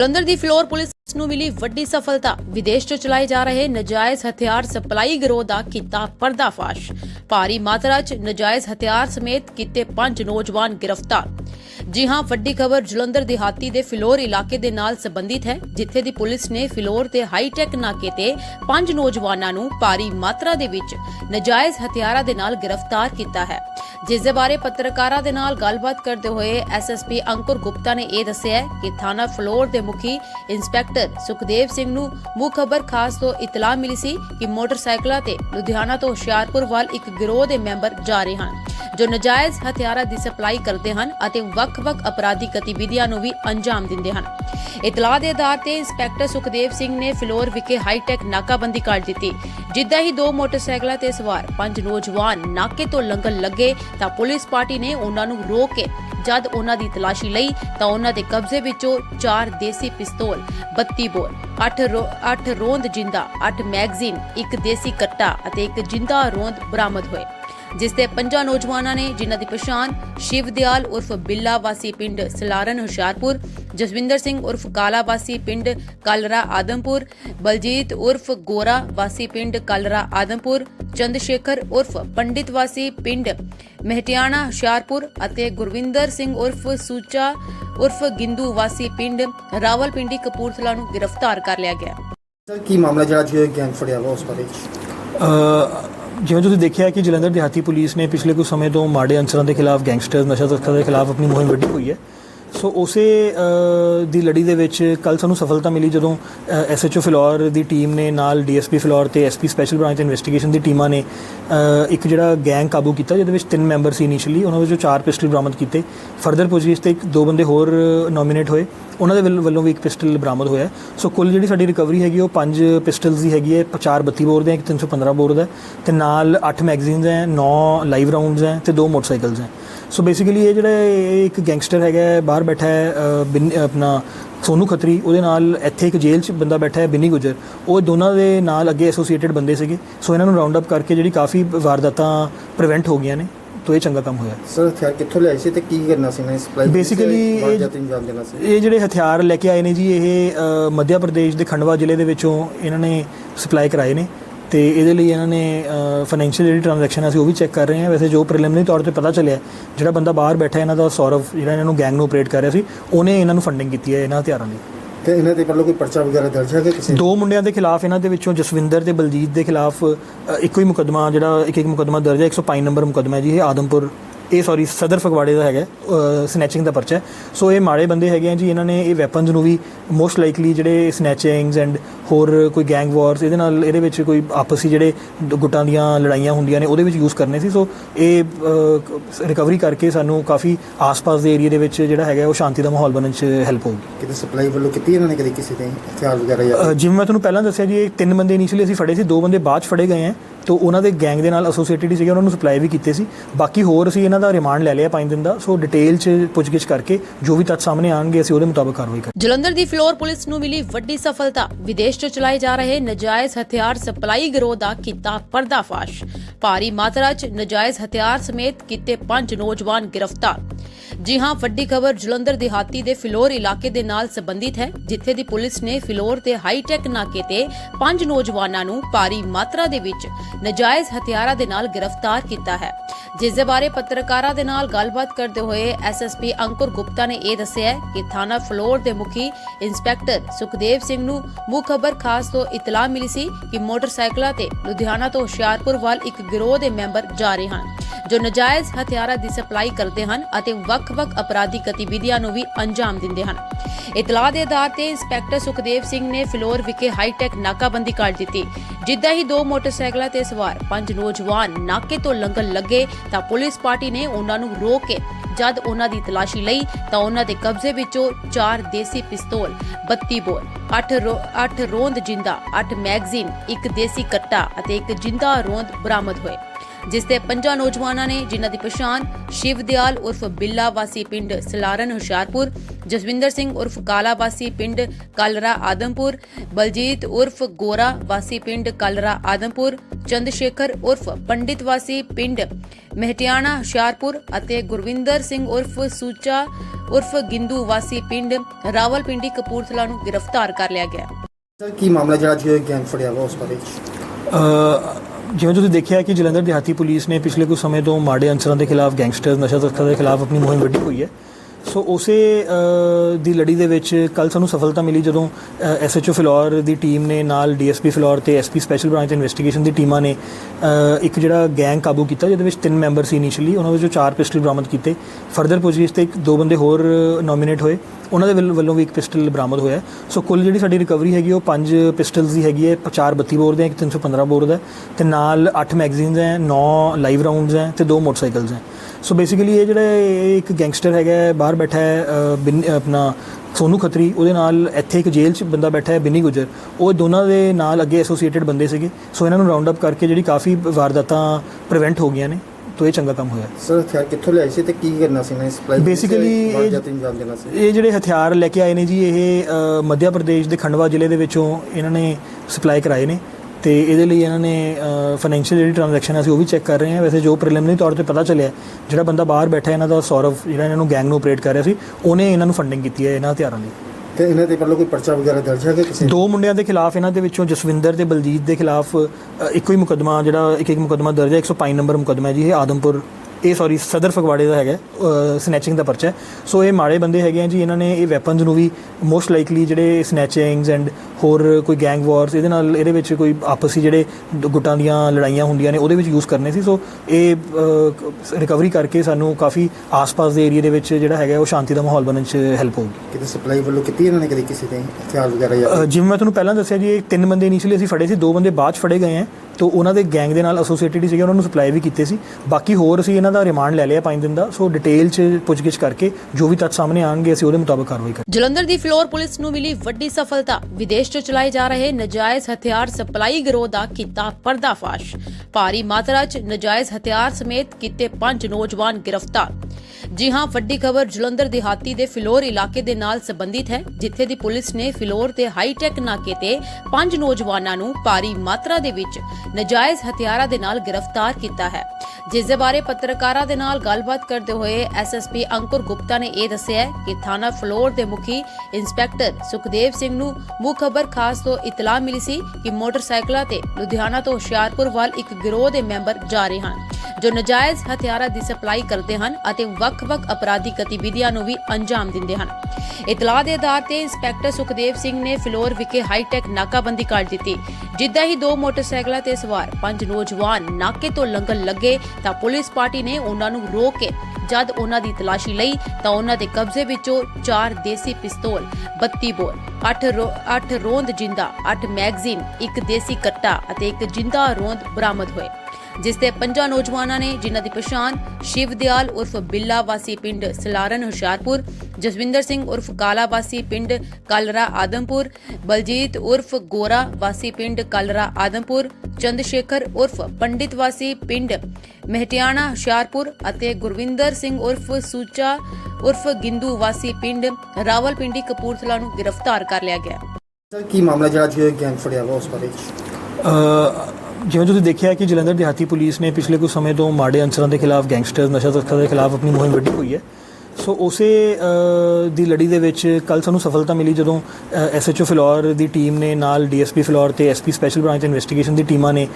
ਜਲੰਧਰ ਦੀ floor police ਨੂੰ ਮਿਲੀ ਵੱਡੀ ਸਫਲਤਾ। ਵਿਦੇਸ਼ ਤੋਂ ਚਲਾਏ ਜਾ ਰਹੇ ਨਜਾਇਜ਼ ਹਥਿਆਰ ਸਪਲਾਈ ਗਿਰੋਹ ਦਾ ਕੀਤਾ ਪਰਦਾਫਾਸ਼। ਭਾਰੀ ਮਾਤਰਾ 'ਚ ਨਜਾਇਜ਼ ਹਥਿਆਰ ਸਮੇਤ ਕੀਤੇ ਪੰਜ ਨੌਜਵਾਨ ਗ੍ਰਿਫਤਾਰ। ਜੀ ਹਾਂ, ਵੱਡੀ ਖਬਰ ਜਲੰਧਰ ਦਿਹਾਤੀ ਦੇ ਫਿਲੌਰ ਇਲਾਕੇ ਦੇ ਨਾਲ ਸੰਬੰਧਿਤ ਹੈ, ਜਿੱਥੇ ਦੀ ਪੁਲਿਸ ਨੇ ਫਿਲੌਰ ਦੇ ਹਾਈਟੈਕ ਨਾਕੇ ਤੇ ਪੰਜ ਨੌਜਵਾਨਾਂ ਨੂੰ ਭਾਰੀ ਮਾਤਰਾ ਦੇ ਵਿੱਚ ਨਜਾਇਜ਼ ਹਥਿਆਰਾਂ ਦੇ ਨਾਲ ਗ੍ਰਿਫਤਾਰ ਕੀਤਾ ਹੈ। ਜਿਸ ਦੇ ਬਾਰੇ ਪੱਤਰਕਾਰਾਂ ਦੇ ਨਾਲ ਗੱਲਬਾਤ ਕਰਦੇ ਹੋਏ ਐਸਐਸਪੀ ਅੰਕੁਰ ਗੁਪਤਾ ਨੇ ਇਹ ਦੱਸਿਆ ਕਿ ਥਾਣਾ ਫਲੋਰ ਦੇ ਮੁਖੀ ਇੰਸਪੈਕਟਰ ਸੁਖਦੇਵ ਸਿੰਘ ਨੂੰ ਮੁੱਖ ਖਬਰ ਖਾਸ ਤੋਂ ਇਤਲਾਹ ਮਿਲੀ ਸੀ ਕਿ ਮੋਟਰਸਾਈਕਲਾਂ ਤੇ ਲੁਧਿਆਣਾ ਤੋਂ ਹੁਸ਼ਿਆਰਪੁਰ ਵੱਲ ਇੱਕ ਗਿਰੋਹ ਦੇ ਮੈਂਬਰ ਜਾ ਰਹੇ ਹਨ, ਜੋ ਨਜਾਇਜ਼ ਹਥਿਆਰਾਂ ਦੀ ਸਪਲਾਈ ਕਰਦੇ ਹਨ ਅਤੇ ਵੱਖ-ਵੱਖ ਅਪਰਾਧਿਕ ਗਤੀਵਿਧੀਆਂ ਨੂੰ ਵੀ ਅੰਜਾਮ ਦਿੰਦੇ ਹਨ। ਇਤਲਾਹ ਦੇ ਆਧਾਰ ਤੇ ਇੰਸਪੈਕਟਰ ਸੁਖਦੇਵ ਸਿੰਘ ਨੇ ਫਿਲੌਰ ਵਿਖੇ ਹਾਈਟੈਕ ਨਾਕਾਬੰਦੀ ਕਰ ਦਿੱਤੀ। ਜਿੱਦਾਂ ਹੀ ਦੋ ਮੋਟਰਸਾਈਕਲਾਂ ਤੇ ਸਵਾਰ ਪੰਜ ਨੌਜਵਾਨ ਨਾਕੇ ਤੋਂ ਲੰਘਣ ਲੱਗੇ ਤਾਂ ਪੁਲਿਸ ਪਾਰਟੀ ਨੇ ਉਹਨਾਂ ਨੂੰ ਰੋਕ ਕੇ ਜਦ ਉਹਨਾਂ ਦੀ ਤਲਾਸ਼ੀ ਲਈ ਤਾਂ ਉਹਨਾਂ ਦੇ ਕਬਜ਼ੇ ਵਿੱਚੋਂ ਚਾਰ ਦੇਸੀ ਪਿਸਤੌਲ 32 ਬੋਰ 8 8 ਰੋਂਦ ਜਿੰਦਾ 8 ਮੈਗਜ਼ੀਨ, ਇੱਕ ਦੇਸੀ ਕੱਟਾ ਅਤੇ ਇੱਕ ਜਿੰਦਾ ਰੋਂਦ ਬਰਾਮਦ ਹੋਏ। ਜਿਸ ਦੇ ਪੰਜਾਂ ਨੌਜਵਾਨਾਂ ਨੇ ਜਿਨ੍ਹਾਂ ਦੀ ਪਛਾਣ ਸ਼ਿਵਦਿਆਲ ਉਰਫ ਬਿੱਲਾ ਵਾਸੀ ਪਿੰਡ ਸਲਾਰਨ ਹੁਸ਼ਿਆਰਪੁਰ ਜਸਵਿੰਦਰ ਸਿੰਘ ਉਰਫ ਕਾਲਾ ਵਾਸੀ ਪਿੰਡ ਕਲਰਾ ਆਦਮਪੁਰ ਬਲਜੀਤ ਉਰਫ ਗੋਰਾ ਵਾਸੀ ਪਿੰਡ ਕਲਰਾ ਆਦਮਪੁਰ ਚੰਦਸ਼ੇਖਰ ਉਰਫ ਪੰਡਿਤ ਵਾਸੀ ਪਿੰਡ ਮਹਿਟਿਆਣਾ ਹੁਸ਼ਿਆਰਪੁਰ ਅਤੇ ਗੁਰਵਿੰਦਰ ਸਿੰਘ ਉਰਫ ਸੂਚਾ ਉਰਫ ਗਿੰਦੂ ਵਾਸੀ ਪਿੰਡ ਰਾਵਲਪਿੰਡੀ ਕਪੂਰਥਲਾ ਨੂੰ ਗ੍ਰਿਫਤਾਰ ਕਰ ਲਿਆ ਗਿਆ। ਸਰ ਕੀ ਮਾਮਲਾ ਜਿਹੜਾ ਅੱਜ ਗੈਂਗ ਫੜਿਆ ਵਾ ਉਸ ਬਾਰੇ? ਅ, ਜਿਵੇਂ ਤੁਸੀਂ ਦੇਖਿਆ ਕਿ ਜਲੰਧਰ ਦਿਹਾਤੀ ਪੁਲਿਸ ਨੇ ਪਿਛਲੇ ਕੁਝ ਸਮੇਂ ਤੋਂ ਮਾੜੇ ਅਨਸਰਾਂ ਦੇ ਖਿਲਾਫ ਗੈਂਗਸਟਰਸ ਨਸ਼ਾ ਤਸਕਰਾਂ ਦੇ ਖਿਲਾਫ ਆਪਣੀ ਮੁਹਿੰਮ ਵਿੱਢੀ ਹੋਈ ਹੈ। ਸੋ ਉਸੇ ਦੀ ਲੜੀ ਦੇ ਵਿੱਚ ਕੱਲ ਸਾਨੂੰ ਸਫਲਤਾ ਮਿਲੀ ਜਦੋਂ ਐਸਐਚਓ ਫਿਲੌਰ ਦੀ ਟੀਮ ਨੇ ਨਾਲ ਡੀਐਸਪੀ ਫਿਲੌਰ ਤੇ ਐਸਪੀ ਸਪੈਸ਼ਲ ਬ੍ਰਾਂਚ ਤੇ ਇਨਵੈਸਟੀਗੇਸ਼ਨ ਦੀ ਟੀਮਾਂ ਨੇ ਇੱਕ ਜਿਹੜਾ ਗੈਂਗ ਕਾਬੂ ਕੀਤਾ ਜਿਹਦੇ ਵਿੱਚ ਤਿੰਨ ਮੈਂਬਰ ਸੀ ਇਨੀਸ਼ੀਅਲੀ ਉਹਨਾਂ ਵਿੱਚੋਂ ਚਾਰ ਪਿਸਟਲ ਬਰਾਮਦ ਕੀਤੇ। ਫਰਦਰ ਪੁੱਛਗਿੱਛ ਤੇ ਇੱਕ ਦੋ ਬੰਦੇ ਹੋਰ ਨੋਮੀਨੇਟ ਹੋਏ। ਉਹਨਾਂ ਦੇ ਵੱਲ- ਵੱਲੋਂ ਵੀ ਇੱਕ ਪਿਸਟਲ ਬਰਾਮਦ ਹੋਇਆ ਸੋ ਕੁੱਲ ਜਿਹੜੀ ਸਾਡੀ ਰਿਕਵਰੀ ਹੈਗੀ ਉਹ ਪੰਜ ਪਿਸਟਲਸ ਦੀ ਹੈਗੀ ਹੈ ਚਾਰ 32 ਬੋਰ ਦੇ ਹੈ, ਇੱਕ 315 ਬੋਰ ਦਾ ਹੈ ਤੇ ਨਾਲ 8 ਮੈਗਜ਼ੀਨਸ ਹੈ 9 ਲਾਈਵ ਰਾਉਂਡਸ ਹੈ ਤੇ ਦੋ ਮੋਟਰਸਾਈਕਲਸ ਹੈ। ਸੋ ਬੇਸਿਕਲੀ ਇਹ ਜਿਹੜਾ ਇੱਕ ਗੈਂਗਸਟਰ ਹੈਗਾ ਬਾਹਰ ਬੈਠਾ ਹੈ ਆਪਣਾ ਸੋਨੂ ਖੱਤਰੀ ਉਹਦੇ ਨਾਲ ਇੱਥੇ ਇੱਕ ਜੇਲ੍ਹ 'ਚ ਬੰਦਾ ਬੈਠਾ ਹੈ ਬਿੰਨੀ ਗੁਜਰ। ਉਹ ਦੋਨਾਂ ਦੇ ਨਾਲ ਅੱਗੇ ਐਸੋਸੀਏਟਡ ਬੰਦੇ ਸੀਗੇ। ਸੋ ਇਹਨਾਂ ਨੂੰ ਰਾਉਂਡ ਅਪ ਕਰਕੇ ਜਿਹੜੀ ਕਾਫੀ ਵਾਰਦਾਤਾਂ ਪ੍ਰੀਵੈਂਟ ਹੋ ਗਈਆਂ ਨੇ ਤੋਂ ਇਹ ਚੰਗਾ ਕੰਮ ਹੋਇਆ। ਸਰ ਹਥਿਆਰ ਕਿੱਥੋਂ ਲਿਆਏ ਸੀ ਤੇ ਕੀ ਕਰਨਾ ਸੀ ਇਹਨਾਂ ਨੇ ਸਪਲਾਈ Basically ਇਹ- ਜਿਹੜੇ ਹਥਿਆਰ ਲੈ ਕੇ ਆਏ ਨੇ ਜੀ ਇਹ ਅ, ਮੱਧ ਪ੍ਰਦੇਸ਼ ਦੇ ਖੰਡਵਾ ਜ਼ਿਲ੍ਹੇ ਦੇ ਵਿੱਚੋਂ ਇਹਨਾਂ ਨੇ ਸਪਲਾਈ ਕਰਾਏ ਨੇ। ਤੇ ਇਹਦੇ ਲਈ ਇਹਨਾਂ ਨੇ ਫਾਈਨੈਂਸ਼ੀਅਲ ਜਿਹੜੀ ਟ੍ਰਾਂਜੈਕਸ਼ਨ ਅਸੀਂ ਉਹ ਵੀ ਚੈੱਕ ਕਰ ਰਹੇ ਹਾਂ। ਵੈਸੇ ਜੋ ਪ੍ਰੀਲਿਮਿਨਰੀ ਤੌਰ ਤੇ ਪਤਾ ਚੱਲਿਆ ਜਿਹੜਾ ਬੰਦਾ ਬਾਹਰ ਬੈਠਾ ਇਹਨਾਂ ਦਾ ਸੌਰਵ ਜਿਹੜਾ ਇਹਨਾਂ ਨੂੰ ਗੈਂਗ ਨੂੰ ਆਪਰੇਟ ਕਰ ਰਿਹਾ ਸੀ ਉਹਨੇ ਇਹਨਾਂ ਨੂੰ ਫੰਡਿੰਗ ਕੀਤੀ ਹੈ ਇਹਨਾਂ ਹਥਿਆਰਾਂ ਲਈ ਤੇ ਇਹਨਾਂ ਦੇ ਵੱਲੋਂ ਕੋਈ ਪਰਚਾ ਵਗੈਰਾ ਦਰਜ ਹੈ ਕਿ ਕਿਸੇ ਦੋ ਮੁੰਡਿਆਂ ਦੇ ਖਿਲਾਫ ਇਹਨਾਂ ਦੇ ਵਿੱਚੋਂ ਜਸਵਿੰਦਰ ਤੇ ਬਲਜੀਤ ਦੇ ਖਿਲਾਫ ਇੱਕੋ ਹੀ ਮੁਕੱਦਮਾ ਜਿਹੜਾ ਇੱਕ ਇੱਕ ਮੁਕੱਦਮਾ ਦਰਜ ਹੈ 105 ਨੰਬਰ ਮੁਕੱਦਮਾ ਹੈ ਜੀ ਇਹ ਆਦਮਪੁਰ ਇਹ ਸੌਰੀ ਸਦਰ ਫਗਵਾੜੇ ਦਾ ਹੈਗਾ ਸਨੈਚਿੰਗ ਦਾ ਪਰਚਾ ਸੋ ਇਹ ਮਾੜੇ ਬੰਦੇ ਹੈਗੇ ਆ ਜੀ ਇਹਨਾਂ ਨੇ ਇਹ ਵੈਪਨਸ ਨੂੰ ਵੀ ਮੋਸਟ ਲਾਈਕਲੀ ਜਿਹੜੇ ਸਨੈਚਿੰਗਸ ਐਂਡ ਹੋਰ ਕੋਈ ਗੈਂਗ ਵਾਰਸ ਇਹਦੇ ਨਾਲ ਇਹਦੇ ਵਿੱਚ ਕੋਈ ਆਪਸੀ ਜਿਹੜੇ ਗੁੱਟਾਂ ਦੀਆਂ ਲੜਾਈਆਂ ਹੁੰਦੀਆਂ ਨੇ ਉਹਦੇ ਵਿੱਚ ਯੂਜ਼ ਕਰਨੇ ਸੀ। ਸੋ ਇਹ ਰਿਕਵਰੀ ਕਰਕੇ ਸਾਨੂੰ ਕਾਫੀ ਆਸ-ਪਾਸ ਦੇ ਏਰੀਆ ਦੇ ਵਿੱਚ ਜਿਹੜਾ ਹੈਗਾ ਉਹ ਸ਼ਾਂਤੀ ਦਾ ਮਾਹੌਲ ਬਣਨ 'ਚ ਹੈਲਪ ਹੋਊਗੀ। ਕਿਤੇ ਸਪਲਾਈ ਵੱਲੋਂ ਕੀਤੀ ਇਹਨਾਂ ਨੇ ਕਦੇ ਕਿਸੇ ਤੇ ਹਥਿਆਰ ਵਗੈਰਾ ਜਾਂ ਜਿਵੇਂ ਮੈਂ ਤੁਹਾਨੂੰ ਪਹਿਲਾਂ ਦੱਸਿਆ ਜੀ ਇਹ ਤਿੰਨ ਬੰਦੇ ਇਨੀਸ਼ੀਅਲੀ ਅਸੀਂ ਫੜੇ ਸੀ ਦੋ ਬੰਦੇ ਬਾਅਦ 'ਚ ਫੜੇ ਗਏ ਹੈ। ਤੋਂ ਉਹਨਾਂ ਦੇ ਗੈਂਗ ਦੇ ਨਾਲ ਐਸੋਸੀਏਟਡ ਹੀ ਸੀਗੇ ਉਹਨਾਂ ਨੂੰ ਸਪਲਾਈ ਵੀ ਕੀਤੇ ਸੀ। ਬਾਕੀ ਹੋਰ ਅਸੀਂ ਇਹਨਾਂ ਦਾ ਰਿਮਾਂਡ ਲੈ ਲਿਆ ਪੰਜ ਦਿਨ ਦਾ। ਸੋ ਡਿਟੇਲ 'ਚ ਪੁੱਛਗਿੱਛ ਕਰਕੇ ਜੋ ਵੀ ਤੱਥ ਸਾਹਮਣੇ ਆਣਗੇ ਅਸੀਂ ਉਹਦੇ ਮੁਤਾਬਕ ਕਾਰਵਾਈ ਕਰਾਂਗੇ। ਜਲੰਧਰ ਦੀ ਫਲੋਰ ਪੁਲਿਸ ਨੂੰ ਮਿਲੀ ਵੱਡੀ ਸਫਲਤਾ। ਵਿਦੇਸ਼ ਤੋਂ ਚਲਾਏ ਜਾ ਰਹੇ ਨਜਾਇਜ਼ ਹਥਿਆਰ ਸਪਲਾਈ ਗਿਰੋਹ ਦਾ ਕੀਤਾ ਪਰਦਾਫਾਸ਼। ਭਾਰੀ ਮਾਤਰਾ 'ਚ ਨਜਾਇਜ਼ ਹਥਿਆਰ ਸਮੇਤ ਕੀਤੇ ਪੰਜ ਨੌਜਵਾਨ ਗ੍ਰਿਫਤਾਰ। ਜੀ ਹਾਂ, ਵੱਡੀ ਖਬਰ ਜਲੰਧਰ ਦਿਹਾਤੀ ਦੇ ਫਿਲੌਰ ਇਲਾਕੇ ਦੇ ਨਾਲ ਸੰਬੰਧਿਤ ਹੈ, ਜਿੱਥੇ ਦੀ ਪੁਲਿਸ ਨੇ ਫਿਲੌਰ ਦੇ ਹਾਈਟੈਕ ਨਾਕੇ ਤੇ ਪੰਜ ਨੌਜਵਾਨਾਂ ਨੂੰ ਭਾਰੀ ਮਾਤਰਾ ਦੇ ਵਿੱਚ ਨਜਾਇਜ਼ ਹਥਿਆਰਾਂ ਦੇ ਨਾਲ ਗ੍ਰਿਫਤਾਰ ਕੀਤਾ ਹੈ। ਜਿਸ ਦੇ ਬਾਰੇ ਪੱਤਰਕਾਰਾਂ ਦੇ ਨਾਲ ਗੱਲਬਾਤ ਕਰਦੇ ਹੋਏ ਐਸਐਸਪੀ ਅੰਕੁਰ ਗੁਪਤਾ ਨੇ ਇਹ ਦੱਸਿਆ ਕਿ ਥਾਣਾ ਫਲੋਰ ਦੇ ਮੁਖੀ ਇੰਸਪੈਕਟਰ ਸੁਖਦੇਵ ਸਿੰਘ ਨੂੰ ਮੁੱਖ ਖਬਰ ਖਾਸ ਤੋਂ ਇਤਲਾਹ ਮਿਲੀ ਸੀ ਕਿ ਮੋਟਰਸਾਈਕਲਾਂ ਤੇ ਲੁਧਿਆਣਾ ਤੋਂ ਹੁਸ਼ਿਆਰਪੁਰ ਵੱਲ ਇੱਕ ਗਿਰੋਹ ਦੇ ਮੈਂਬਰ ਜਾ ਰਹੇ ਹਨ, ਜੋ ਨਜਾਇਜ਼ ਹਥਿਆਰਾਂ ਦੀ ਸਪਲਾਈ ਕਰਦੇ ਹਨ ਅਤੇ ਵੱਖ-ਵੱਖ ਅਪਰਾਧਿਕ ਗਤੀਵਿਧੀਆਂ ਨੂੰ ਵੀ ਅੰਜਾਮ ਦਿੰਦੇ ਹਨ। ਇਤਲਾਹ ਦੇ ਆਧਾਰ ਤੇ ਇੰਸਪੈਕਟਰ ਸੁਖਦੇਵ ਸਿੰਘ ਨੇ ਫਿਲੌਰ ਵਿਖੇ ਹਾਈਟੈਕ ਨਾਕਾਬੰਦੀ ਕਰ ਦਿੱਤੀ। ਜਿੱਦਾਂ ਹੀ ਦੋ ਮੋਟਰਸਾਈਕਲਾਂ ਤੇ ਸਵਾਰ ਪੰਜ ਨੌਜਵਾਨ ਨਾਕੇ ਤੋਂ ਲੰਘਣ ਲੱਗੇ ਤਾਂ ਪੁਲਿਸ ਪਾਰਟੀ ਨੇ ਉਹਨਾਂ ਨੂੰ ਰੋਕ ਕੇ ਜਦ ਉਹਨਾਂ ਦੀ ਤਲਾਸ਼ੀ ਲਈ ਤਾਂ ਉਹਨਾਂ ਦੇ ਕਬਜ਼ੇ ਵਿੱਚੋਂ ਚਾਰ ਦੇਸੀ ਪਿਸਤੌਲ 32 ਬੋਰ 8 8 ਰੋਂਦ ਜਿੰਦਾ 8 ਮੈਗਜ਼ੀਨ, ਇੱਕ ਦੇਸੀ ਕੱਟਾ ਅਤੇ ਇੱਕ ਜਿੰਦਾ ਰੋਂਦ ਬਰਾਮਦ ਹੋਏ। ਜਿਸ ਤੇ ਪੰਜਾਂ ਨੌਜਵਾਨਾਂ ਨੇ ਜਿਨ੍ਹਾਂ ਦੀ ਪਛਾਣ ਸ਼ਿਵਦਿਆਲ ਉਰਫ ਬਿੱਲਾ ਵਾਸੀ ਪਿੰਡ ਸਲਾਰਨ ਹੁਸ਼ਿਆਰਪੁਰ ਜਸਵਿੰਦਰ ਸਿੰਘ ਉਰਫ ਕਾਲਾ ਵਾਸੀ ਪਿੰਡ ਕਲਰਾ ਆਦਮਪੁਰ ਬਲਜੀਤ ਉਰਫ ਗੋਰਾ ਵਾਸੀ ਪਿੰਡ ਕਲਰਾ ਆਦਮਪੁਰ ਚੰਦਸ਼ੇਖਰ ਉਰਫ ਪੰਡਿਤ ਵਾਸੀ ਪਿੰਡ ਮਹਿਟਿਆਣਾ ਹੁਸ਼ਿਆਰਪੁਰ ਅਤੇ ਗੁਰਵਿੰਦਰ ਸਿੰਘ ਉਰਫ ਸੂਚਾ ਉਰਫ ਗਿੰਦੂ ਵਾਸੀ ਪਿੰਡ ਰਾਵਲਪਿੰਡੀ ਕਪੂਰਥਲਾ ਨੂੰ ਗ੍ਰਿਫਤਾਰ ਕਰ ਲਿਆ ਗਿਆ। ਸਰ ਕੀ ਮਾਮਲਾ ਜਿਹੜਾ ਅੱਜ ਗੈਂਗ ਫੜਿਆ ਵਾ ਉਸ ਬਾਰੇ? ਅ, ਜਿਵੇਂ ਤੁਸੀਂ ਦੇਖਿਆ ਕਿ ਜਲੰਧਰ ਦਿਹਾਤੀ ਪੁਲਿਸ ਨੇ ਪਿਛਲੇ ਕੁਝ ਸਮੇਂ ਤੋਂ ਮਾੜੇ ਅਨਸਰਾਂ ਦੇ ਖਿਲਾਫ ਗੈਂਗਸਟਰਸ ਨਸ਼ਾ ਤਸਕਰਾਂ ਦੇ ਖਿਲਾਫ ਆਪਣੀ ਮੁਹਿੰਮ ਵਿੱਢੀ ਹੋਈ ਹੈ। ਸੋ ਉਸੇ ਦੀ ਲੜੀ ਦੇ ਵਿੱਚ ਕੱਲ ਸਾਨੂੰ ਸਫਲਤਾ ਮਿਲੀ ਜਦੋਂ ਐਸਐਚਓ ਫਿਲੌਰ ਦੀ ਟੀਮ ਨੇ ਨਾਲ ਡੀਐਸਪੀ ਫਿਲੌਰ ਤੇ ਐਸਪੀ ਸਪੈਸ਼ਲ ਬ੍ਰਾਂਚ ਇਨਵੈਸਟੀਗੇਸ਼ਨ ਦੀ ਟੀਮਾਂ ਨੇ ਇੱਕ ਜਿਹੜਾ ਗੈਂਗ ਕਾਬੂ ਕੀਤਾ ਜਿਹਦੇ ਵਿੱਚ ਤਿੰਨ ਮੈਂਬਰ ਸੀ ਇਨੀਸ਼ੀਅਲੀ ਉਹਨਾਂ ਵਿੱਚੋਂ ਚਾਰ ਪਿਸਟਲ ਬਰਾਮਦ ਕੀਤੇ। ਫਰਦਰ ਪੁੱਛਗਿੱਛ ਤੇ ਇੱਕ ਦੋ ਬੰਦੇ ਹੋਰ ਨੋਮੀਨੇਟ ਹੋਏ। ਉਹਨਾਂ ਦੇ ਵੱਲ- ਵੱਲੋਂ ਵੀ ਇੱਕ ਪਿਸਟਲ ਬਰਾਮਦ ਹੋਇਆ। ਸੋ ਕੁੱਲ ਜਿਹੜੀ ਸਾਡੀ ਰਿਕਵਰੀ ਹੈਗੀ ਉਹ ਪੰਜ ਪਿਸਟਲਸ ਦੀ ਹੈਗੀ ਹੈ। ਚਾਰ 32 ਬੋਰ ਦੇ ਹੈ, ਇੱਕ 315 ਬੋਰ ਦਾ ਹੈ। ਤੇ ਨਾਲ 8 ਮੈਗਜ਼ੀਨਸ ਹੈ 9 ਲਾਈਵ ਰਾਉਂਡਸ ਹੈ ਤੇ ਦੋ ਮੋਟਰਸਾਈਕਲਸ ਹੈ। ਸੋ ਬੇਸਿਕਲੀ ਇਹ ਜਿਹੜਾ ਇੱਕ ਗੈਂਗਸਟਰ ਹੈਗਾ ਬਾਹਰ ਬੈਠਾ ਹੈ ਆਪਣਾ ਸੋਨੂ ਖੱਤਰੀ ਉਹਦੇ ਨਾਲ ਇੱਥੇ ਇੱਕ ਜੇਲ੍ਹ 'ਚ ਬੰਦਾ ਬੈਠਾ ਹੈ ਬਿੰਨੀ ਗੁਜਰ। ਉਹ ਦੋਨਾਂ ਦੇ ਨਾਲ ਅੱਗੇ ਐਸੋਸੀਏਟਡ ਬੰਦੇ ਸੀਗੇ। ਸੋ ਇਹਨਾਂ ਨੂੰ ਰਾਉਂਡ ਅਪ ਕਰਕੇ ਜਿਹੜੀ ਕਾਫੀ ਵਾਰਦਾਤਾਂ ਪ੍ਰੀਵੈਂਟ ਹੋ ਗਈਆਂ ਨੇ ਤੋ ਇਹ ਚੰਗਾ ਕੰਮ ਹੋਇਆ। ਸਰ ਹਥਿਆਰ ਕਿੱਥੋਂ ਲਿਆਏ ਸੀ ਤੇ ਕੀ ਕਰਨਾ ਸੀ ਨਾ ਸਪਲਾਈ Basically ਇਹ- ਜਿਹੜੇ ਹਥਿਆਰ ਲੈ ਕੇ ਆਏ ਨੇ ਜੀ ਇਹ ਅ, ਮੱਧ ਪ੍ਰਦੇਸ਼ ਦੇ ਖੰਡਵਾ ਜ਼ਿਲ੍ਹੇ ਦੇ ਵਿੱਚੋਂ ਇਹਨਾਂ ਨੇ ਸਪਲਾਈ ਕਰਾਏ ਨੇ। ਤੇ ਇਹਦੇ ਲਈ ਇਹਨਾਂ ਨੇ ਫਾਈਨੈਂਸ਼ੀਅਲ ਜਿਹੜੀ ਟ੍ਰਾਂਜੈਕਸ਼ਨ ਹੈ ਅਸੀਂ ਉਹ ਵੀ ਚੈੱਕ ਕਰ ਰਹੇ ਹਾਂ ਵੈਸੇ ਜੋ ਪ੍ਰੀਲਿਮਿਨਰੀ ਤੌਰ ਤੇ ਪਤਾ ਚੱਲਿਆ ਜਿਹੜਾ ਬੰਦਾ ਬਾਹਰ ਬੈਠਾ ਇਹਨਾਂ ਦਾ ਸੌਰਵ ਜਿਹੜਾ ਇਹਨਾਂ ਨੂੰ ਗੈਂਗ ਨੂੰ ਆਪਰੇਟ ਕਰ ਰਿਹਾ ਸੀ ਉਹਨੇ ਇਹਨਾਂ ਨੂੰ ਫੰਡਿੰਗ ਕੀਤੀ ਹੈ ਇਹਨਾਂ ਹਥਿਆਰਾਂ ਲਈ ਤੇ ਇਹਨਾਂ ਦੇ ਵੱਲੋਂ ਕੋਈ ਪਰਚਾ ਵਗੈਰਾ ਦਰਜ ਹੈ ਕਿ ਕਿਸੇ ਦੋ ਮੁੰਡਿਆਂ ਦੇ ਖਿਲਾਫ ਇਹਨਾਂ ਦੇ ਵਿੱਚੋਂ ਜਸਵਿੰਦਰ ਤੇ ਬਲਜੀਤ ਦੇ ਖਿਲਾਫ ਇੱਕੋ ਹੀ ਮੁਕੱਦਮਾ ਜਿਹੜਾ ਇੱਕ ਇੱਕ ਮੁਕੱਦਮਾ ਦਰਜ ਹੈ 105 ਨੰਬਰ ਮੁਕੱਦਮਾ ਹੈ ਜੀ ਇਹ ਆਦਮਪੁਰ ਇਹ ਸੌਰੀ ਸਦਰ ਫਗਵਾੜੇ ਦਾ ਹੈਗਾ ਸਨੈਚਿੰਗ ਦਾ ਪਰਚਾ ਹੈ। ਸੋ ਇਹ ਮਾੜੇ ਬੰਦੇ ਹੈਗੇ ਆ ਜੀ ਇਹਨਾਂ ਨੇ ਇਹ ਵੈਪਨਸ ਨੂੰ ਵੀ ਮੋਸਟ ਲਾਈਕਲੀ ਜਿਹੜੇ ਸਨੈਚਿੰਗਸ ਐਂਡ ਹੋਰ ਕੋਈ ਗੈਂਗ ਵਾਰਸ ਇਹਦੇ ਨਾਲ ਇਹਦੇ ਵਿੱਚ ਕੋਈ ਆਪਸੀ ਜਿਹੜੇ ਗੁੱਟਾਂ ਦੀਆਂ ਲੜਾਈਆਂ ਹੁੰਦੀਆਂ ਨੇ ਉਹਦੇ ਵਿੱਚ ਯੂਜ਼ ਕਰਨੇ ਸੀ। ਸੋ ਇਹ ਰਿਕਵਰੀ ਕਰਕੇ ਸਾਨੂੰ ਕਾਫੀ ਆਸ-ਪਾਸ ਦੇ ਏਰੀਆ ਦੇ ਵਿੱਚ ਜਿਹੜਾ ਹੈਗਾ ਉਹ ਸ਼ਾਂਤੀ ਦਾ ਮਾਹੌਲ ਬਣਨ 'ਚ ਹੈਲਪ ਹੋਊਗੀ। ਕਿਤੇ ਸਪਲਾਈ ਵੱਲੋਂ ਕੀਤੀ ਇਹਨਾਂ ਨੇ ਕਦੇ ਕਿਸੇ ਦੇ ਹਥਿਆਰ ਵਗੈਰਾ ਜਾਂ ਜਿਵੇਂ ਮੈਂ ਤੁਹਾਨੂੰ ਪਹਿਲਾਂ ਦੱਸਿਆ ਜੀ ਇਹ ਤਿੰਨ ਬੰਦੇ ਇਨੀਸ਼ੀਅਲੀ ਅਸੀਂ ਫੜੇ ਸੀ ਦੋ ਬੰਦੇ ਬਾਅਦ 'ਚ ਫੜੇ ਗਏ ਹੈ। ਤੋ ਉਹਨਾਂ ਦੇ ਗੈਂਗ ਦੇ ਨਾਲ ਐਸੋਸੀਏਟਡ ਹੀ ਸੀਗੇ ਉਹਨਾਂ ਨੂੰ ਸਪਲਾਈ ਵੀ ਕੀਤੇ ਸੀ। ਬਾਕੀ ਹੋਰ ਅਸੀਂ ਇਹਨਾਂ ਦਾ ਰਿਮਾਂਡ ਲੈ ਲਿਆ 5 ਦਿਨ ਦਾ। ਸੋ ਡਿਟੇਲ 'ਚ ਪੁੱਛਗਿੱਛ ਕਰਕੇ ਜੋ ਵੀ ਤੱਥ ਸਾਹਮਣੇ ਆਣਗੇ ਅਸੀਂ ਉਹਦੇ ਮੁਤਾਬਕ ਕਾਰਵਾਈ ਕਰਾਂਗੇ। ਜਲੰਧਰ ਦੀ ਫਲੋਰ ਪੁਲਿਸ ਨੂੰ ਮਿਲੀ ਵੱਡੀ ਸਫਲਤਾ। ਵਿਦੇਸ਼ ਤੋਂ ਚਲਾਏ ਜਾ ਰਹੇ ਨਜਾਇਜ਼ ਹਥਿਆਰ ਸਪਲਾਈ ਗਿਰੋਹ ਦਾ ਕੀਤਾ ਪਰਦਾਫਾਸ਼। ਭਾਰੀ ਮਾਤਰਾ 'ਚ ਨਜਾਇਜ਼ ਹਥਿਆਰ ਸਮੇਤ ਕੀਤੇ ਪੰਜ ਨੌਜਵਾਨ ਗ੍ਰਿਫਤਾਰ। ਜੀ ਹਾਂ, ਵੱਡੀ ਖਬਰ ਜਲੰਧਰ ਦਿਹਾਤੀ ਦੇ ਫਿਲੌਰ ਇਲਾਕੇ ਦੇ ਨਾਲ ਸੰਬੰਧਿਤ ਹੈ, ਜਿੱਥੇ ਦੀ ਪੁਲਿਸ ਨੇ ਫਿਲੌਰ ਦੇ ਹਾਈਟੈਕ ਨਾਕੇ ਤੇ ਪੰਜ ਨੌਜਵਾਨਾਂ ਨੂੰ ਭਾਰੀ ਮਾਤਰਾ ਦੇ ਵਿੱਚ ਨਜਾਇਜ਼ ਹਥਿਆਰਾਂ ਦੇ ਨਾਲ ਗ੍ਰਿਫਤਾਰ ਕੀਤਾ ਹੈ। ਜਿਸ ਦੇ ਬਾਰੇ ਪੱਤਰਕਾਰਾਂ ਦੇ ਨਾਲ ਗੱਲਬਾਤ ਕਰਦੇ ਹੋਏ ਐਸਐਸਪੀ ਅੰਕੁਰ ਗੁਪਤਾ ਨੇ ਇਹ ਦੱਸਿਆ ਹੈ ਕਿ ਥਾਣਾ ਫਲੋਰ ਦੇ ਮੁਖੀ ਇੰਸਪੈਕਟਰ ਸੁਖਦੇਵ ਸਿੰਘ ਨੂੰ ਮੁੱਖ ਖਾਸ ਤੋਂ ਇਤਲਾਹ ਮਿਲੀ ਸੀ ਕਿ ਮੋਟਰਸਾਈਕਲਾਂ ਤੇ ਲੁਧਿਆਣਾ ਤੋਂ ਹੁਸ਼ਿਆਰਪੁਰ ਵੱਲ ਇੱਕ ਗਿਰੋਹ ਦੇ ਮੈਂਬਰ ਜਾ ਰਹੇ ਹਨ। ਜੋ ਨਜਾਇਜ਼ ਹਥਿਆਰਾਂ ਦੀ ਸਪਲਾਈ ਕਰਦੇ ਹਨ ਅਤੇ ਵੱਖ-ਵੱਖ ਅਪਰਾਧੀ ਗਤੀਵਿਧੀਆਂ ਨੂੰ ਵੀ ਅੰਜਾਮ ਦਿੰਦੇ ਹਨ। ਇਤਲਾਹ ਦੇ ਆਧਾਰ ਤੇ ਇੰਸਪੈਕਟਰ ਸੁਖਦੇਵ ਸਿੰਘ ਨੇ ਫਿਲੌਰ ਵਿਖੇ ਹਾਈਟੈਕ ਨਾਕਾਬੰਦੀ ਕਰ ਦਿੱਤੀ। ਜਿੱਦਾਂ ਹੀ ਦੋ ਮੋਟਰਸਾਈਕਲਾਂ ਤੇ ਸਵਾਰ ਪੰਜ ਨੌਜਵਾਨ ਨਾਕੇ ਤੋਂ ਲੰਘਣ ਲੱਗੇ ਤਾਂ ਪੁਲਿਸ ਪਾਰਟੀ ਨੇ ਉਹਨਾਂ ਨੂੰ ਰੋਕ ਕੇ ਜਦ ਉਹਨਾਂ ਦੀ ਤਲਾਸ਼ੀ ਲਈ ਤਾਂ ਉਹਨਾਂ ਦੇ ਕਬਜ਼ੇ ਵਿੱਚੋਂ ਚਾਰ ਦੇਸੀ ਪਿਸਤੌਲ 32 ਬੋਰ 8 8 ਰੋਂਦ ਜਿੰਦਾ 8 ਮੈਗਜ਼ੀਨ, ਇੱਕ ਦੇਸੀ ਕੱਟਾ ਅਤੇ ਇੱਕ ਜਿੰਦਾ ਰੋਂਦ ਬਰਾਮਦ ਹੋਏ। ਜਿਸ ਤੇ ਪੰਜਾਂ ਨੌਜਵਾਨਾਂ ਨੇ ਜਿਨ੍ਹਾਂ ਦੀ ਪਛਾਣ ਸ਼ਿਵਦਿਆਲ ਉਰਫ ਬਿੱਲਾ ਵਾਸੀ ਪਿੰਡ ਸਲਾਰਨ ਹੁਸ਼ਿਆਰਪੁਰ ਜਸਵਿੰਦਰ ਸਿੰਘ ਉਰਫ ਕਾਲਾ ਵਾਸੀ ਪਿੰਡ ਕਲਰਾ ਆਦਮਪੁਰ ਬਲਜੀਤ ਉਰਫ ਗੋਰਾ ਵਾਸੀ ਪਿੰਡ ਕਲਰਾ ਆਦਮਪੁਰ ਚੰਦਸ਼ੇਖਰ ਉਰਫ ਪੰਡਿਤ ਵਾਸੀ ਪਿੰਡ ਮਹਿਟਿਆਣਾ ਹੁਸ਼ਿਆਰਪੁਰ ਅਤੇ ਗੁਰਵਿੰਦਰ ਸਿੰਘ ਉਰਫ ਸੂਚਾ ਉਰਫ ਗਿੰਦੂ ਵਾਸੀ ਪਿੰਡ ਰਾਵਲਪਿੰਡੀ ਕਪੂਰਥਲਾ ਨੂੰ ਗ੍ਰਿਫਤਾਰ ਕਰ ਲਿਆ ਗਿਆ। ਸਰ ਕੀ ਮਾਮਲਾ ਜਿਹੜਾ ਅੱਜ ਗੈਂਗ ਫੜਿਆ ਵਾ ਉਸ ਬਾਰੇ? ਅ, ਜਿਵੇਂ ਤੁਸੀਂ ਦੇਖਿਆ ਕਿ ਜਲੰਧਰ ਦਿਹਾਤੀ ਪੁਲਿਸ ਨੇ ਪਿਛਲੇ ਕੁਝ ਸਮੇਂ ਤੋਂ ਮਾੜੇ ਅਨਸਰਾਂ ਦੇ ਖਿਲਾਫ ਗੈਂਗਸਟਰਸ ਨਸ਼ਾ ਤਸਕਰਾਂ ਦੇ ਖਿਲਾਫ ਆਪਣੀ ਮੁਹਿੰਮ ਵਿੱਢੀ ਹੋਈ ਹੈ। ਸੋ ਉਸੇ ਦੀ ਲੜੀ ਦੇ ਵਿੱਚ ਕੱਲ ਸਾਨੂੰ ਸਫਲਤਾ ਮਿਲੀ ਜਦੋਂ ਐਸਐਚਓ ਫਿਲੌਰ ਦੀ ਟੀਮ ਨੇ ਨਾਲ ਡੀਐਸਪੀ ਫਿਲੌਰ ਤੇ ਐਸਪੀ ਸਪੈਸ਼ਲ ਬ੍ਰਾਂਚ ਇਨਵੈਸਟੀਗੇਸ਼ਨ ਦੀ ਟੀਮਾਂ ਨੇ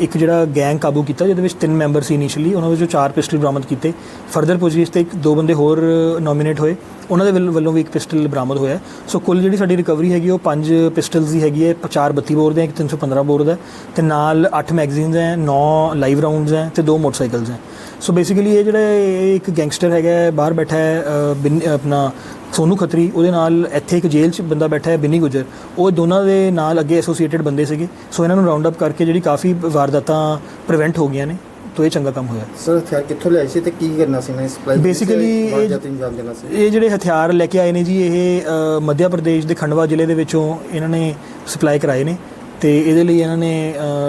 ਇੱਕ ਜਿਹੜਾ ਗੈਂਗ ਕਾਬੂ ਕੀਤਾ ਜਿਹਦੇ ਵਿੱਚ ਤਿੰਨ ਮੈਂਬਰ ਸੀ ਇਨੀਸ਼ੀਅਲੀ ਉਹਨਾਂ ਵਿੱਚੋਂ ਚਾਰ ਪਿਸਟਲ ਬਰਾਮਦ ਕੀਤੇ। ਫਰਦਰ ਪੁੱਛਗਿੱਛ ਤੇ ਇੱਕ ਦੋ ਬੰਦੇ ਹੋਰ ਨੋਮੀਨੇਟ ਹੋਏ। ਉਹਨਾਂ ਦੇ ਵੱਲ- ਵੱਲੋਂ ਵੀ ਇੱਕ ਪਿਸਟਲ ਬਰਾਮਦ ਹੋਇਆ। ਸੋ ਕੁੱਲ ਜਿਹੜੀ ਸਾਡੀ ਰਿਕਵਰੀ ਹੈਗੀ ਉਹ ਪੰਜ ਪਿਸਟਲਸ ਦੀ ਹੈਗੀ ਹੈ। ਚਾਰ 32 ਬੋਰ ਦੇ ਹੈ, ਇੱਕ 315 ਬੋਰ ਦਾ ਹੈ। ਤੇ ਨਾਲ 8 ਮੈਗਜ਼ੀਨਸ ਹੈ 9 ਲਾਈਵ ਰਾਉਂਡਸ ਹੈ ਤੇ ਦੋ ਮੋਟਰਸਾਈਕਲਸ ਹੈ। ਸੋ ਬੇਸਿਕਲੀ ਇਹ ਜਿਹੜਾ ਇਹ ਇੱਕ ਗੈਂਗਸਟਰ ਹੈਗਾ ਹੈ, ਬਾਹਰ ਬੈਠਾ ਹੈ ਅ, ਬਿਨ- ਆਪਣਾ ਸੋਨੂ ਖੱਤਰੀ ਉਹਦੇ ਨਾਲ ਇੱਥੇ ਇੱਕ ਜੇਲ੍ਹ 'ਚ ਬੰਦਾ ਬੈਠਾ ਹੈ ਬਿੰਨੀ ਗੁਜਰ। ਉਹ ਦੋਨਾਂ ਦੇ ਨਾਲ ਅੱਗੇ ਐਸੋਸੀਏਟਡ ਬੰਦੇ ਸੀਗੇ। ਸੋ ਇਹਨਾਂ ਨੂੰ ਰਾਉਂਡ ਅਪ ਕਰਕੇ ਜਿਹੜੀ ਕਾਫੀ ਵਾਰਦਾਤਾਂ ਪ੍ਰੀਵੈਂਟ ਹੋ ਗਈਆਂ ਨੇ ਤੋ ਇਹ ਚੰਗਾ ਕੰਮ ਹੋਇਆ। ਸਰ ਹਥਿਆਰ ਕਿੱਥੋਂ ਲਿਆਏ ਸੀ ਤੇ ਕੀ ਕਰਨਾ ਸੀ ਨਾ? ਸਪਲਾਈ Basically ਇਹ- ਜਾਂ ਤਿੰਨ ਜਾਣ ਦੇਣਾ ਸੀ? ਇਹ ਜਿਹੜੇ ਹਥਿਆਰ ਲੈ ਕੇ ਆਏ ਨੇ ਜੀ ਇਹ ਅ, ਮੱਧ ਪ੍ਰਦੇਸ਼ ਦੇ ਖੰਡਵਾ ਜ਼ਿਲ੍ਹੇ ਦੇ ਵਿੱਚੋਂ ਇਹਨਾਂ ਨੇ ਸਪਲਾਈ ਕਰਾਏ ਨੇ। ਤੇ ਇਹਦੇ ਲਈ ਇਹਨਾਂ ਨੇ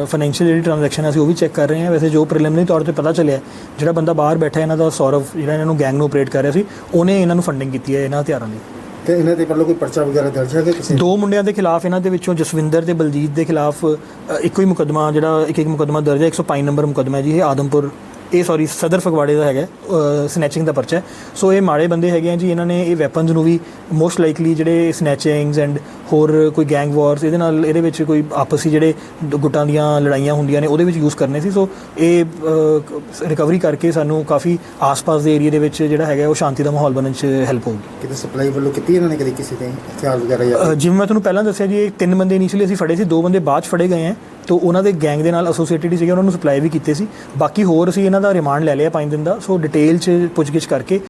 ਫਾਈਨੈਂਸ਼ੀਅਲ ਜਿਹੜੀ ਟ੍ਰਾਂਜੈਕਸ਼ਨ ਅਸੀਂ ਉਹ ਵੀ ਚੈੱਕ ਕਰ ਰਹੇ ਹਾਂ। ਵੈਸੇ ਜੋ ਪ੍ਰੀਲਿਮਿਨਰੀ ਤੌਰ ਤੇ ਪਤਾ ਚੱਲਿਆ ਜਿਹੜਾ ਬੰਦਾ ਬਾਹਰ ਬੈਠਾ ਇਹਨਾਂ ਦਾ ਸੌਰਵ ਜਿਹੜਾ ਇਹਨਾਂ ਨੂੰ ਗੈਂਗ ਨੂੰ ਆਪਰੇਟ ਕਰ ਰਿਹਾ ਸੀ ਉਹਨੇ ਇਹਨਾਂ ਨੂੰ ਫੰਡਿੰਗ ਕੀਤੀ ਹੈ ਇਹਨਾਂ ਹਥਿਆਰਾਂ ਦੀ। ਤੇ ਇਹਨਾਂ ਦੇ ਵੱਲੋਂ ਕੋਈ ਪਰਚਾ ਵਗੈਰਾ ਦਰਜ ਹੈ ਕਿ ਕਿਸੇ ਦੋ ਮੁੰਡਿਆਂ ਦੇ ਖਿਲਾਫ ਇਹਨਾਂ ਦੇ ਵਿੱਚੋਂ ਜਸਵਿੰਦਰ ਤੇ ਬਲਜੀਤ ਦੇ ਖਿਲਾਫ ਇੱਕੋ ਹੀ ਮੁਕੱਦਮਾ ਜਿਹੜਾ ਇੱਕ ਇੱਕ ਮੁਕੱਦਮਾ ਦਰਜ ਹੈ 105 ਨੰਬਰ ਮੁਕੱਦਮਾ ਜੀ ਇਹ ਆਦਮਪੁਰ ਇਹ ਸੌਰੀ ਸਦਰ ਫਗਵਾੜੇ ਦਾ ਹੈਗਾ ਸਨੈਚਿੰਗ ਦਾ ਪਰਚਾ ਸੋ ਇਹ ਮਾੜੇ ਬੰਦੇ ਹੈਗੇ ਆ ਜੀ ਇਹਨਾਂ ਨੇ ਇਹ ਵੈਪਨਸ ਨੂੰ ਵੀ ਮੋਸਟ ਲਾਈਕਲੀ ਜਿਹੜੇ ਸਨੈਚਿੰਗਸ ਐਂਡ ਹੋਰ ਕੋਈ ਗੈਂਗ ਵਾਰਸ ਇਹਦੇ ਨਾਲ ਇਹਦੇ ਵਿੱਚ ਕੋਈ ਆਪਸੀ ਜਿਹੜੇ ਗੁੱਟਾਂ ਦੀਆਂ ਲੜਾਈਆਂ ਹੁੰਦੀਆਂ ਨੇ ਉਹਦੇ ਵਿੱਚ ਯੂਜ਼ ਕਰਨੇ ਸੀ। ਸੋ ਇਹ ਰਿਕਵਰੀ ਕਰਕੇ ਸਾਨੂੰ ਕਾਫੀ ਆਸ-ਪਾਸ ਦੇ ਏਰੀਆ ਦੇ ਵਿੱਚ ਜਿਹੜਾ ਹੈਗਾ ਉਹ ਸ਼ਾਂਤੀ ਦਾ ਮਾਹੌਲ ਬਣਨ 'ਚ ਹੈਲਪ ਹੋਊਗੀ। ਕਿਤੇ ਸਪਲਾਈ ਵੱਲੋਂ ਕੀਤੀ ਇਹਨਾਂ ਨੇ ਕਦੀ ਕਿਸੇ ਦੇ ਹਥਿਆਰ ਵਗੈਰਾ ਜਾਂ ਜਿਵੇਂ ਮੈਂ ਤੁਹਾਨੂੰ ਪਹਿਲਾਂ ਦੱਸਿਆ ਜੀ ਇਹ ਤਿੰਨ ਬੰਦੇ ਇਨੀਸ਼ੀਅਲੀ ਅਸੀਂ ਫੜੇ ਸੀ ਦੋ ਬੰਦੇ ਬਾਅਦ 'ਚ ਫੜੇ ਗਏ ਹੈ। ਤੋਂ ਉਹਨਾਂ ਦੇ ਗੈਂਗ ਦੇ ਨਾਲ ਐਸੋਸੀਏਟਿਡ ਸੀਗੇ ਉਹਨਾਂ ਨੂੰ ਸਪਲਾਈ ਵੀ ਕੀਤੇ ਸੀ। ਬਾਕੀ ਹੋਰ ਅਸੀਂ ਇਹਨਾਂ ਦਾ ਰਿਮਾਂਡ ਲੈ ਲਿਆ 5 ਦਿਨ ਦਾ। ਸੋ ਡਿਟੇਲ 'ਚ ਪੁੱਛਗਿੱਛ ਕਰਕੇ